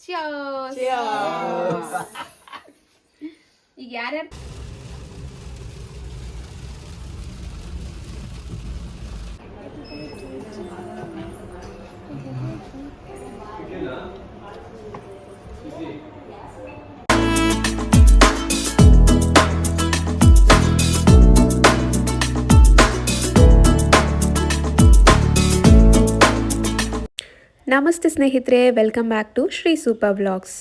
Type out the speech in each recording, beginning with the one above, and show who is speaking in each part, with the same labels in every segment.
Speaker 1: Cheers. ಈಗ ಯಾರ್ಯಾರು
Speaker 2: ನಮಸ್ತೆ ಸ್ನೇಹಿತರೆ welcome back to Shri super blogs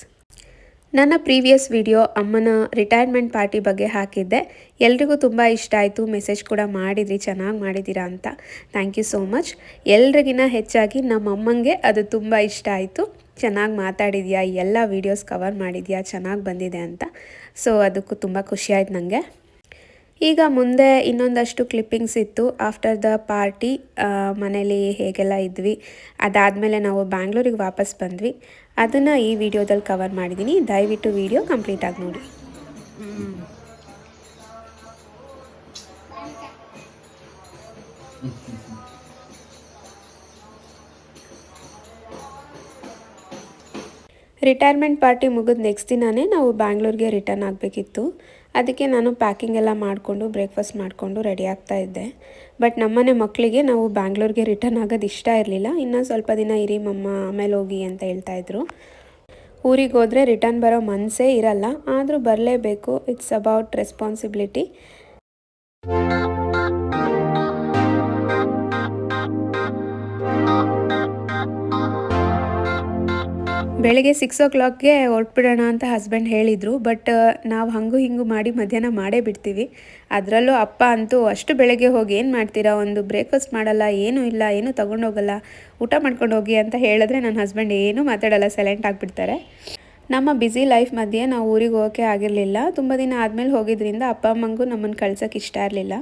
Speaker 2: ನನ್ನ ಪ್ರೀವಿಯಸ್ ವಿಡಿಯೋ ಅಮ್ಮನ ರಿಟೈರ್ಮೆಂಟ್ ಪಾರ್ಟಿ ಬಗ್ಗೆ ಹಾಕಿದ್ದೆ. ಎಲ್ರಿಗೂ ತುಂಬ ಇಷ್ಟ ಆಯಿತು ಮೆಸೇಜ್ ಕೂಡ ಮಾಡಿದ್ರಿ, ಚೆನ್ನಾಗಿ ಮಾಡಿದ್ದೀರಾ ಅಂತ. ಥ್ಯಾಂಕ್ ಯು ಸೋ ಮಚ್ ಎಲ್ರಿಗಿನ ಹೆಚ್ಚಾಗಿ ನಮ್ಮ ಅಮ್ಮಂಗೆ ಅದು ತುಂಬ ಇಷ್ಟ ಆಯಿತು. ಚೆನ್ನಾಗಿ ಮಾತಾಡಿದ್ಯಾ ಎಲ್ಲ ವೀಡಿಯೋಸ್ ಕವರ್ ಮಾಡಿದ್ಯಾ, ಚೆನ್ನಾಗಿ ಬಂದಿದೆ ಅಂತ. ಸೊ ಅದಕ್ಕೂ ತುಂಬ ಖುಷಿ ಆಯ್ತು ನನಗೆ ಈಗ ಮುಂದೆ ಇನ್ನೊಂದಷ್ಟು ಕ್ಲಿಪ್ಪಿಂಗ್ಸ್ ಇತ್ತು ಆಫ್ಟರ್ ದ ಪಾರ್ಟಿ ಮನೇಲಿ ಹೇಗೆಲ್ಲ ಇದ್ವಿ, ಅದಾದಮೇಲೆ ನಾವು ಬ್ಯಾಂಗ್ಳೂರಿಗೆ ವಾಪಸ್ ಬಂದ್ವಿ. ಅದನ್ನು ಈ ವಿಡಿಯೋದಲ್ಲಿ ಕವರ್ ಮಾಡಿದ್ದೀನಿ ದಯವಿಟ್ಟು ವಿಡಿಯೋ ಕಂಪ್ಲೀಟಾಗಿ ನೋಡಿ. ರಿಟೈರ್ಮೆಂಟ್ ಪಾರ್ಟಿ ಮುಗಿದ ನೆಕ್ಸ್ಟ್ ದಿನವೇ ನಾವು ಬ್ಯಾಂಗ್ಳೂರಿಗೆ ರಿಟರ್ನ್ ಆಗಬೇಕಿತ್ತು. ಅದಕ್ಕೆ ನಾನು ಪ್ಯಾಕಿಂಗ್ ಎಲ್ಲ ಮಾಡಿಕೊಂಡು ಬ್ರೇಕ್ಫಾಸ್ಟ್ ಮಾಡಿಕೊಂಡು ರೆಡಿ ಆಗ್ತಾ ಇದ್ದೆ. ಬಟ್ ನಮ್ಮನೆ ಮಕ್ಕಳಿಗೆ ನಾವು ಬ್ಯಾಂಗ್ಳೂರಿಗೆ ರಿಟರ್ನ್ ಆಗೋದು ಇಷ್ಟ ಇರಲಿಲ್ಲ. ಇನ್ನೂ ಸ್ವಲ್ಪ ದಿನ ಇರಿ ಮಮ್ಮ, ಆಮೇಲೆ ಹೋಗಿ ಅಂತ ಹೇಳ್ತಾಯಿದ್ರು ಊರಿಗೆ ಹೋದರೆ ರಿಟರ್ನ್ ಬರೋ ಮನಸ್ಸೇ ಇರಲ್ಲ. ಆದರೂ ಬರಲೇಬೇಕು. ಇಟ್ಸ್ ಅಬೌಟ್ ರೆಸ್ಪಾನ್ಸಿಬಿಲಿಟಿ ಬೆಳಗ್ಗೆ ಸಿಕ್ಸ್ ಓ ಕ್ಲಾಕ್ಗೆ ಹೊರಟ್ಬಿಡೋಣ ಅಂತ ಹಸ್ಬೆಂಡ್ ಹೇಳಿದರು ಬಟ್ ನಾವು ಹಂಗು ಹಿಂಗು ಮಾಡಿ ಮಧ್ಯಾಹ್ನ ಮಾಡೇ ಬಿಡ್ತೀವಿ. ಅದರಲ್ಲೂ ಅಪ್ಪ ಅಂತೂ ಅಷ್ಟು ಬೆಳಗ್ಗೆ ಹೋಗಿ ಏನು ಮಾಡ್ತೀರಾ, ಒಂದು ಬ್ರೇಕ್ಫಾಸ್ಟ್ ಮಾಡಲ್ಲ, ಏನೂ ಇಲ್ಲ, ಏನೂ ತೊಗೊಂಡೋಗಲ್ಲ, ಊಟ ಮಾಡ್ಕೊಂಡು ಹೋಗಿ ಅಂತ ಹೇಳಿದ್ರೆ ನನ್ನ ಹಸ್ಬೆಂಡ್ ಏನೂ ಮಾತಾಡಲ್ಲ ಸೈಲೆಂಟ್ ಆಗಿಬಿಡ್ತಾರೆ. ನಮ್ಮ ಬ್ಯುಸಿ ಲೈಫ್ ಮಧ್ಯೆ ನಾವು ಊರಿಗೆ ಹೋಗೋಕೆ ಆಗಿರಲಿಲ್ಲ. ತುಂಬ ದಿನ ಆದಮೇಲೆ ಹೋಗಿದ್ರಿಂದ ಅಪ್ಪ, ಅಮ್ಮಂಗೂ ನಮ್ಮನ್ನು ಕಳ್ಸೋಕ್ಕೆ ಇಷ್ಟ ಇರಲಿಲ್ಲ.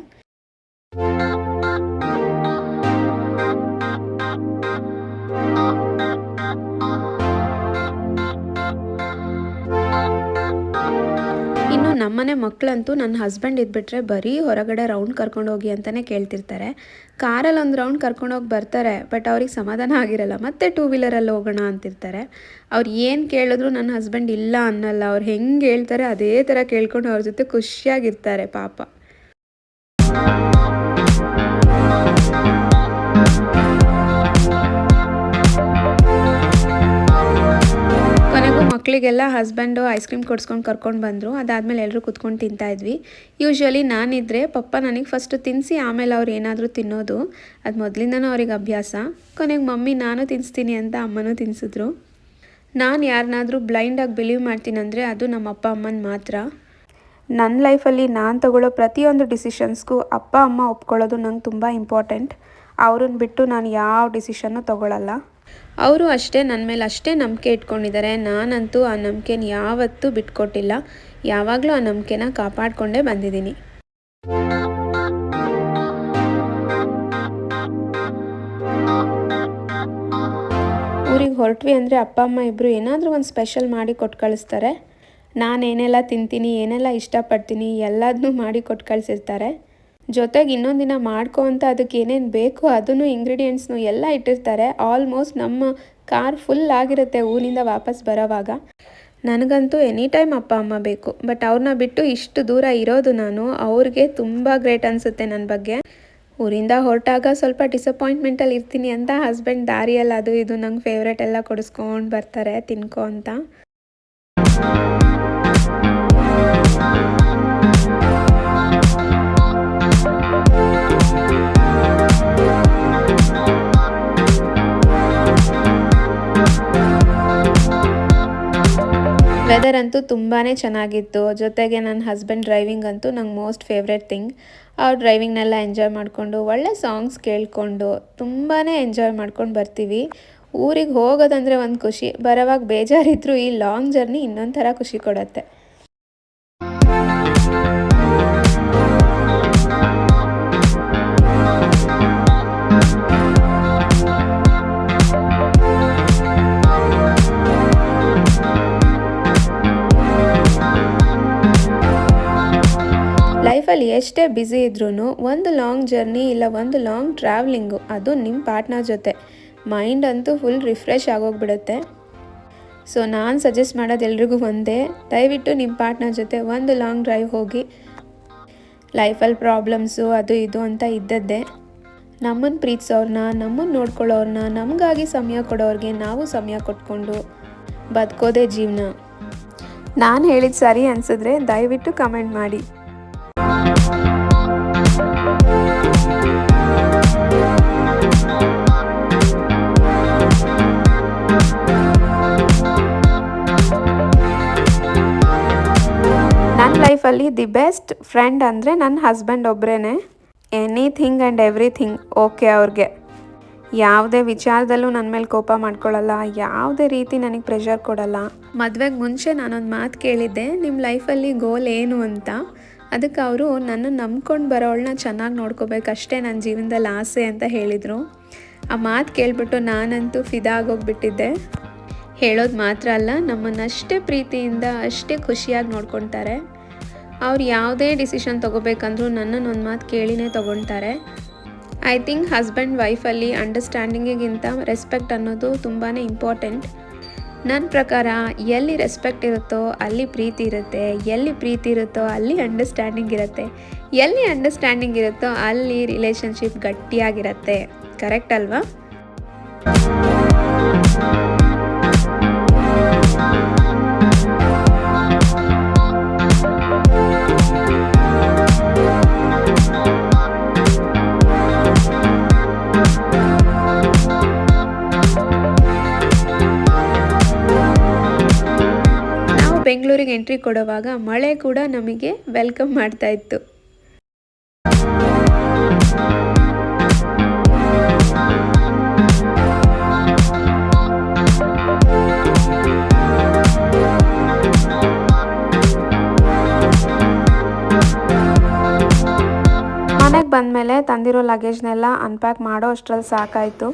Speaker 2: ನಮ್ಮನೆ ಮಕ್ಕಳಂತೂ ನನ್ನ ಹಸ್ಬೆಂಡ್ ಇದ್ಬಿಟ್ರೆ ಬರೀ ಹೊರಗಡೆ ರೌಂಡ್ ಕರ್ಕೊಂಡು ಹೋಗಿ ಅಂತಲೇ ಕೇಳ್ತಿರ್ತಾರೆ. ಕಾರಲ್ಲಿ ಒಂದು ರೌಂಡ್ ಕರ್ಕೊಂಡೋಗಿ ಬರ್ತಾರೆ ಬಟ್ ಅವ್ರಿಗೆ ಸಮಾಧಾನ ಆಗಿರಲ್ಲ. ಮತ್ತೆ ಟೂ ವೀಲರಲ್ಲಿ ಹೋಗೋಣ ಅಂತಿರ್ತಾರೆ. ಅವ್ರು ಏನು ಕೇಳಿದ್ರು ನನ್ನ ಹಸ್ಬೆಂಡ್ ಇಲ್ಲ ಅನ್ನಲ್ಲ. ಅವ್ರು ಹೆಂಗೆ ಹೇಳ್ತಾರೆ ಅದೇ ಥರ ಕೇಳ್ಕೊಂಡು ಅವ್ರ ಜೊತೆ ಖುಷಿಯಾಗಿರ್ತಾರೆ ಪಾಪ. ಮಕ್ಕಳಿಗೆಲ್ಲ ಹಸ್ಬೆಂಡು ಐಸ್ ಕ್ರೀಮ್ ಕೊಡ್ಸ್ಕೊಂಡು ಕರ್ಕೊಂಡು ಬಂದರು. ಅದಾದಮೇಲೆ ಎಲ್ಲರೂ ಕುತ್ಕೊಂಡು ತಿಂತಾ ಇದ್ವಿ. ಯೂಶ್ವಲಿ ನಾನಿದ್ದರೆ ಪಪ್ಪ ನನಗೆ ಫಸ್ಟು ತಿನ್ನಿಸಿ ಆಮೇಲೆ ಅವ್ರು ಏನಾದರೂ ತಿನ್ನೋದು. ಅದು ಮೊದಲಿಂದನೂ ಅವ್ರಿಗೆ ಅಭ್ಯಾಸ. ಕೊನೆಗೆ ಮಮ್ಮಿ ನಾನು ತಿನ್ನಿಸ್ತೀನಿ ಅಂತ ಅಮ್ಮನೂ ತಿನ್ನಿಸಿದ್ರು ನಾನು ಯಾರನ್ನಾದರೂ ಬ್ಲೈಂಡಾಗಿ ಬಿಲೀವ್ ಮಾಡ್ತೀನಂದರೆ ಅದು ನಮ್ಮ ಅಪ್ಪ ಅಮ್ಮನ ಮಾತ್ರ. ನನ್ನ ಲೈಫಲ್ಲಿ ನಾನು ತಗೊಳ್ಳೋ ಪ್ರತಿಯೊಂದು ಡಿಸಿಷನ್ಸ್ಗೂ ಅಪ್ಪ ಅಮ್ಮ ಒಪ್ಕೊಳ್ಳೋದು ನಂಗೆ ತುಂಬ ಇಂಪಾರ್ಟೆಂಟ್. ಅವ್ರನ್ನ ಬಿಟ್ಟು ನಾನು ಯಾವ ಡಿಸಿಷನ್ನು ತಗೊಳ್ಳಲ್ಲ ಅವರು ಅಷ್ಟೇ ನನ್ನ ಮೇಲೆ ಅಷ್ಟೇ ನಂಬಿಕೆ ಇಟ್ಕೊಂಡಿದ್ದಾರೆ. ನಾನಂತೂ ಆ ನಂಬಿಕೆನ ಯಾವತ್ತೂ ಬಿಟ್ಕೊಟ್ಟಿಲ್ಲ. ಯಾವಾಗಲೂ ಆ ನಂಬಿಕೆನ ಕಾಪಾಡಿಕೊಂಡೇ ಬಂದಿದ್ದೀನಿ. ಊರಿಗೆ ಹೊರಟ್ವಿ ಅಂದರೆ ಅಪ್ಪ, ಅಮ್ಮ ಇಬ್ಬರು ಏನಾದರೂ ಒಂದು ಸ್ಪೆಷಲ್ ಮಾಡಿ ಕೊಟ್ಟು ಕಳಿಸ್ತಾರೆ. ನಾನು ಏನೆಲ್ಲ ತಿಂತೀನಿ, ಏನೆಲ್ಲ ಇಷ್ಟಪಡ್ತೀನಿ ಎಲ್ಲದನ್ನೂ ಮಾಡಿ ಕೊಟ್ಟು ಕಳಿಸಿರ್ತಾರೆ. ಜೊತೆಗೆ ಇನ್ನೊಂದು ದಿನ ಮಾಡ್ಕೊ ಅಂತ ಅದಕ್ಕೆ ಏನೇನು ಬೇಕು ಅದನ್ನು ಇಂಗ್ರೀಡಿಯೆಂಟ್ಸ್ನು ಎಲ್ಲ ಇಟ್ಟಿರ್ತಾರೆ. ಆಲ್ಮೋಸ್ಟ್ ನಮ್ಮ ಕಾರ್ ಫುಲ್ ಆಗಿರುತ್ತೆ ಊರಿಂದ ವಾಪಸ್ ಬರೋವಾಗ. ನನಗಂತೂ ಎನಿ ಟೈಮ್ ಅಪ್ಪ, ಅಮ್ಮ ಬೇಕು. ಬಟ್ ಅವ್ರನ್ನ ಬಿಟ್ಟು ಇಷ್ಟು ದೂರ ಇರೋದು ನಾನು, ಅವ್ರಿಗೆ ತುಂಬ ಗ್ರೇಟ್ ಅನಿಸುತ್ತೆ ನನ್ನ ಬಗ್ಗೆ. ಊರಿಂದ ಹೊರಟಾಗ ಸ್ವಲ್ಪ ಡಿಸಪಾಯಿಂಟ್ಮೆಂಟಲ್ಲಿ ಇರ್ತೀನಿ ಅಂತ ಹಸ್ಬೆಂಡ್ ದಾರಿಯಲ್ಲಿ ಅದು ಇದು ನಂಗೆ ಫೇವ್ರೇಟ್ ಎಲ್ಲ ಕೊಡಿಸ್ಕೊಂಡು ಬರ್ತಾರೆ, ತಿನ್ಕೊ ಅಂತ. ಅಂತೂ ತುಂಬಾ ಚೆನ್ನಾಗಿತ್ತು. ಜೊತೆಗೆ ನನ್ನ ಹಸ್ಬೆಂಡ್ ಡ್ರೈವಿಂಗ್ ಅಂತೂ ನಂಗೆ ಮೋಸ್ಟ್ ಫೇವ್ರೆಟ್ ಥಿಂಗ್ ಅವ್ರ ಡ್ರೈವಿಂಗ್ನೆಲ್ಲ ಎಂಜಾಯ್ ಮಾಡಿಕೊಂಡು ಒಳ್ಳೆ ಸಾಂಗ್ಸ್ ಕೇಳಿಕೊಂಡು ತುಂಬಾ ಎಂಜಾಯ್ ಮಾಡ್ಕೊಂಡು ಬರ್ತೀವಿ. ಊರಿಗೆ ಹೋಗೋದಂದರೆ ಒಂದು ಖುಷಿ, ಬರೋವಾಗ ಬೇಜಾರಿದ್ರು ಈ ಲಾಂಗ್ ಜರ್ನಿ ಇನ್ನೊಂದು ಖುಷಿ ಕೊಡುತ್ತೆ. ಲೈಫಲ್ಲಿ ಎಷ್ಟೇ ಬ್ಯುಸಿ ಇದ್ರೂ ಒಂದು ಲಾಂಗ್ ಜರ್ನಿ ಇಲ್ಲ ಒಂದು ಲಾಂಗ್ ಟ್ರಾವ್ಲಿಂಗು, ಅದು ನಿಮ್ಮ ಪಾರ್ಟ್ನರ್ ಜೊತೆ. ಮೈಂಡ್ ಅಂತೂ ಫುಲ್ ರಿಫ್ರೆಶ್ ಆಗೋಗ್ಬಿಡುತ್ತೆ. ಸೊ ನಾನು ಸಜೆಸ್ಟ್ ಮಾಡೋದು ಎಲ್ರಿಗೂ ಒಂದೇ, ದಯವಿಟ್ಟು ನಿಮ್ಮ ಪಾರ್ಟ್ನರ್ ಜೊತೆ ಒಂದು ಲಾಂಗ್ ಡ್ರೈವ್ ಹೋಗಿ, ಲೈಫಲ್ಲಿ ಪ್ರಾಬ್ಲಮ್ಸು ಅದು ಇದು ಅಂತ ಇದ್ದದ್ದೇ. ನಮ್ಮನ್ನು ಪ್ರೀತಿಸೋರ್ನ ನಮ್ಮನ್ನು ನೋಡ್ಕೊಳ್ಳೋರ್ನ, ನಮಗಾಗಿ ಸಮಯ ಕೊಡೋರಿಗೆ ನಾವು ಸಮಯ ಕೊಟ್ಕೊಂಡು ಬದುಕೋದೇ ಜೀವನ. ನಾನು ಹೇಳಿದ ಸರಿ ಅನಿಸಿದ್ರೆ ದಯವಿಟ್ಟು ಕಮೆಂಟ್ ಮಾಡಿ. ಲೈಫಲ್ಲಿ ದಿ ಬೆಸ್ಟ್ ಫ್ರೆಂಡ್ ಅಂದರೆ ನನ್ನ ಹಸ್ಬೆಂಡ್ ಒಬ್ಬರೇ ಎನಿಥಿಂಗ್ ಆ್ಯಂಡ್ ಎವ್ರಿಥಿಂಗ್ ಓಕೆ ಅವ್ರಿಗೆ. ಯಾವುದೇ ವಿಚಾರದಲ್ಲೂ ನನ್ನ ಮೇಲೆ ಕೋಪ ಮಾಡ್ಕೊಳ್ಳಲ್ಲ ಯಾವುದೇ ರೀತಿ ನನಗೆ ಪ್ರೆಷರ್ ಕೊಡಲ್ಲ. ಮದುವೆಗೆ ಮುಂಚೆ ನಾನೊಂದು ಮಾತು ಕೇಳಿದ್ದೆ ನಿಮ್ಮ ಲೈಫಲ್ಲಿ ಗೋಲ್ ಏನು ಅಂತ? ಅದಕ್ಕೆ ಅವರು ನನ್ನ ನಂಬ್ಕೊಂಡು ಬರೋಳನ್ನ ಚೆನ್ನಾಗಿ ನೋಡ್ಕೋಬೇಕಷ್ಟೇ ನನ್ನ ಜೀವನದಲ್ಲಿ ಆಸೆ ಅಂತ ಹೇಳಿದರು. ಆ ಮಾತು ಕೇಳಿಬಿಟ್ಟು ನಾನಂತೂ ಫಿದಾ ಆಗೋಗ್ಬಿಟ್ಟಿದ್ದೆ. ಹೇಳೋದು ಮಾತ್ರ ಅಲ್ಲ, ನಮ್ಮನ್ನಷ್ಟೇ ಪ್ರೀತಿಯಿಂದ ಅಷ್ಟೇ ಖುಷಿಯಾಗಿ ನೋಡ್ಕೊತಾರೆ. ಅವ್ರು ಯಾವುದೇ ಡಿಸಿಷನ್ ತೊಗೋಬೇಕಂದ್ರೂ ನನ್ನನ್ನು ಒಂದು ಮಾತು ಕೇಳಿನೇ ತೊಗೊಳ್ತಾರೆ. ಐ ಥಿಂಕ್ ಹಸ್ಬೆಂಡ್ ವೈಫಲ್ಲಿ ಅಂಡರ್ಸ್ಟ್ಯಾಂಡಿಂಗಿಗಿಂತ ರೆಸ್ಪೆಕ್ಟ್ ಅನ್ನೋದು ತುಂಬಾ ಇಂಪಾರ್ಟೆಂಟ್ ನನ್ನ ಪ್ರಕಾರ ಎಲ್ಲಿ ರೆಸ್ಪೆಕ್ಟ್ ಇರುತ್ತೋ ಅಲ್ಲಿ ಪ್ರೀತಿ ಇರುತ್ತೆ, ಎಲ್ಲಿ ಪ್ರೀತಿ ಇರುತ್ತೋ ಅಲ್ಲಿ ಅಂಡರ್ಸ್ಟ್ಯಾಂಡಿಂಗ್ ಇರುತ್ತೆ, ಎಲ್ಲಿ ಅಂಡರ್ಸ್ಟ್ಯಾಂಡಿಂಗ್ ಇರುತ್ತೋ ಅಲ್ಲಿ ರಿಲೇಷನ್ಶಿಪ್ ಗಟ್ಟಿಯಾಗಿರುತ್ತೆ. ಕರೆಕ್ಟ್ ಅಲ್ವಾ? ಬೆಂಗಳೂರಿಗೆ ಎಂಟ್ರಿ ಕೊಡುವಾಗ ಮಳೆ ಕೂಡ ನಮಗೆ ವೆಲ್ಕಮ್ ಮಾಡ್ತಾ ಇತ್ತು. ಮನೆಗೆ ಬಂದಮೇಲೆ ತಂದಿರೋ ಲಗೇಜ್ನೆಲ್ಲ ಅನ್ಪ್ಯಾಕ್ ಮಾಡೋ ಅಷ್ಟರಲ್ಲಿ ಸಾಕಾಯಿತು.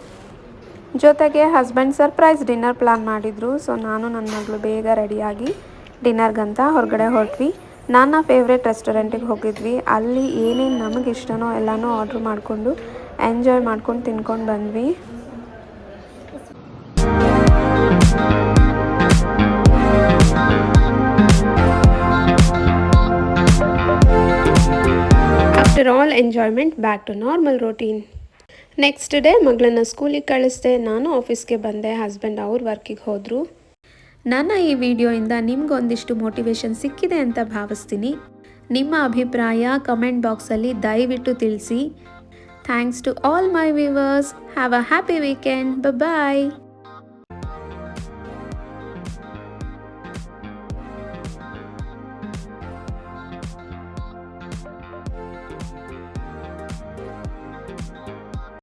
Speaker 2: ಜೊತೆಗೆ ಹಸ್ಬೆಂಡ್ ಸರ್ಪ್ರೈಸ್ ಡಿನ್ನರ್ ಪ್ಲಾನ್ ಮಾಡಿದರು. ಸೊ ನಾನು ನನ್ನ ಮಗಳು ಬೇಗ ರೆಡಿಯಾಗಿ ಡಿನ್ನರ್ಗಂತ ಹೊರಗಡೆ ಹೊರಟ್ವಿ. ನನ್ನ ಫೇವ್ರೆಟ್ ರೆಸ್ಟೋರೆಂಟಿಗೆ ಹೋಗಿದ್ವಿ. ಅಲ್ಲಿ ಏನೇನು ನಮಗೆ ಇಷ್ಟನೋ ಎಲ್ಲನೂ ಆರ್ಡ್ರ್ ಮಾಡಿಕೊಂಡು ಎಂಜಾಯ್ ಮಾಡ್ಕೊಂಡು ತಿನ್ಕೊಂಡು ಬಂದ್ವಿ. After all enjoyment back to normal routine next day ಮಗಳನ್ನ ಸ್ಕೂಲಿಗೆ ಕಳಿಸ್ದೆ. ನಾನು ಆಫೀಸ್ಗೆ ಬಂದೆ. ಹಸ್ಬೆಂಡ್ ಅವ್ರ ವರ್ಕಿಗೆ ಹೋದರು. ನನ್ನ ಈ ವಿಡಿಯೋಯಿಂದ ನಿಮ್ಗೊಂದಿಷ್ಟು ಮೋಟಿವೇಶನ್ ಸಿಕ್ಕಿದೆ ಅಂತ ಭಾವಿಸ್ತೀನಿ. ನಿಮ್ಮ ಅಭಿಪ್ರಾಯ ಕಮೆಂಟ್ ಬಾಕ್ಸಲ್ಲಿ ದಯವಿಟ್ಟು ತಿಳಿಸಿ. Thanks to all my viewers have a happy weekend bye